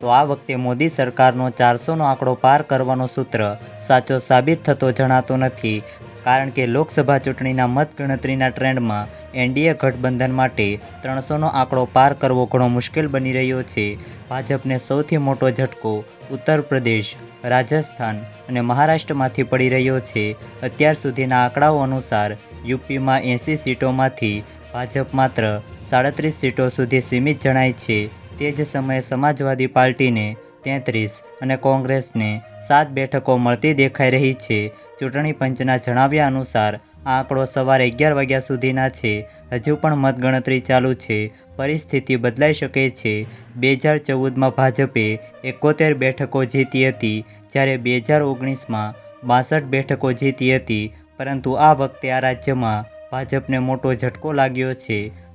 તો આ વખતે મોદી સરકારનો ચારસોનો આંકડો પાર કરવાનો સૂત્ર સાચો સાબિત થતો જણાતો નથી. કારણ કે લોકસભા ચૂંટણીના મતગણતરીના ટ્રેન્ડમાં એનડીએ ગઠબંધન માટે ત્રણસોનો આંકડો પાર કરવો ઘણો મુશ્કેલ બની રહ્યો છે. ભાજપને સૌથી મોટો ઝટકો ઉત્તર પ્રદેશ, રાજસ્થાન અને મહારાષ્ટ્રમાંથી પડી રહ્યો છે. અત્યાર સુધીના આંકડાઓ અનુસાર યુપીમાં એંસી સીટોમાંથી ભાજપ માત્ર સાડત્રીસ સીટો સુધી સીમિત જણાય છે. તે જ સમયે સમાજવાદી પાર્ટીને તેત્રીસ અને કોંગ્રેસને સાત બેઠકો મળતી દેખાઈ રહી છે. ચૂંટણી પંચના જણાવ્યા અનુસાર, આ આંકડો સવારે અગિયાર વાગ્યા સુધીના છે. હજુ પણ મતગણતરી ચાલુ છે. પરિસ્થિતિ બદલાઈ શકે છે. બે હજાર ચૌદમાં ભાજપે એકોતેર બેઠકો જીતી હતી, જ્યારે બે હજાર ઓગણીસમાં બાસઠ બેઠકો જીતી હતી. પરંતુ આ વખતે આ રાજ્યમાં ભાજપને મોટો ઝટકો લાગ્યો છે.